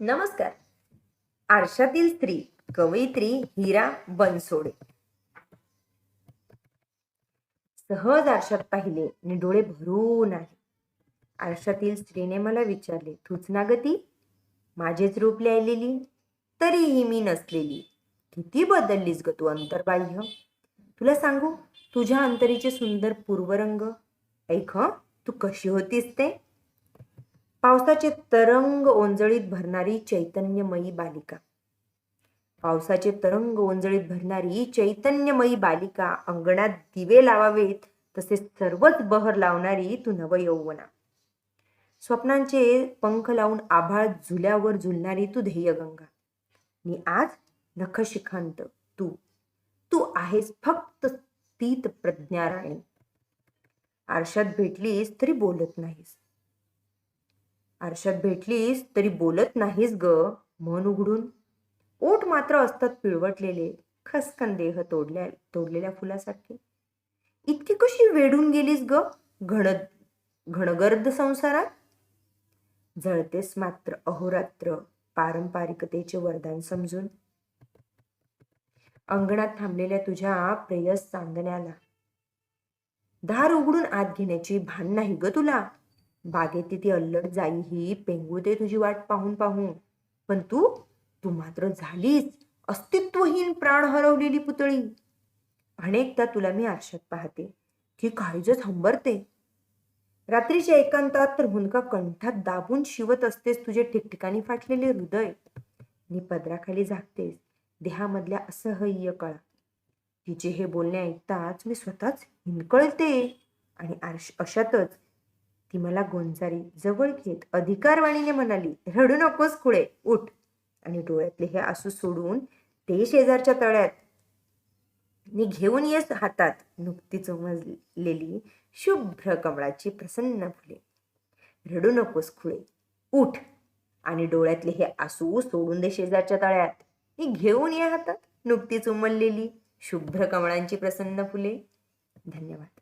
नमस्कार. आरशातील स्त्री कवयित्री हिरा बनसोडे. सहज आरशात पाहिले आणि डोळे भरून आले आरशातील स्त्रीने मला विचारले तूच ना गती माझेच रूप लिहिलेली? तरीही मी नसलेली. किती बदललीस ग तू अंतर्बाह्य? तुला सांगू तुझ्या अंतरीचे सुंदर पूर्वरंग? ऐक तू कशी होतीस ते? पावसाचे तरंग ओंजळीत भरणारी चैतन्यमयी बालिका. पावसाचे तरंग ओंजळीत भरणारी चैतन्यमयी बालिका अंगणात दिवे लावावेत तसे सर्वच बहर लावणारी तू नवयौवना. स्वप्नांचे पंख लावून आभाळ झुल्यावर झुलणारी तू ध्येयगंगा. नि आज नखशिखांत तू. तू आहेस फक्त स्थित प्रज्ञा राणी आरशात भेटलीस तरी बोलत नाहीस. आरशात भेटलीस तरी बोलत नाहीस ग. मन उघडून. ओठ मात्र असतात पिळवटलेले खसकन देह तोडल्या तोडलेल्या फुलासारखे. इतकी कशी वेडून गेलीस ग घण घणगर्द संसारात? जळतेस मात्र अहोरात्र पारंपरिकतेचे वरदान समजून. अंगणात थांबलेल्या तुझ्या प्रेयस चांदण्याला दार उघडून आत घेण्याची भान नाही ग तुला. बागेत ती अल्लड जाई ही पेंगू दे तुझी वाट पाहून पाहून. पण तू तू मात्र झालीच. अस्तित्वहीन प्राण हरवलेली पुतळी. अनेकदा तुला मी आरशात पाहते. की काळीजच हंबरते. रात्रीच्या एकांतात तर हुंदका कंठात दाबून शिवत असतेस तुझे ठिकठिकाणी फाटलेले हृदय. नि पदराखाली झाकतेस. देहामधल्या असह्य कळा. तिचे हे बोलणे ऐकताच मी स्वतःच हिंकळते आणि आरश अशातच ती मला गोंजारी जवळ घेत अधिकारवाणीने म्हणाली रडू नकोस खुळे उठ. आणि डोळ्यातले हे आसू सोडून ते शेजारच्या तळ्यात मी घेऊन येस हातात नुकतीच उमजलेली शुभ्र कमळाची प्रसन्न फुले. रडू नकोस खुळे उठ. आणि डोळ्यातले हे आसू सोडून दे शेजारच्या तळ्यात. मी घेऊन ये हातात नुकतीच उमललेली शुभ्र कमळांची प्रसन्न फुले. धन्यवाद.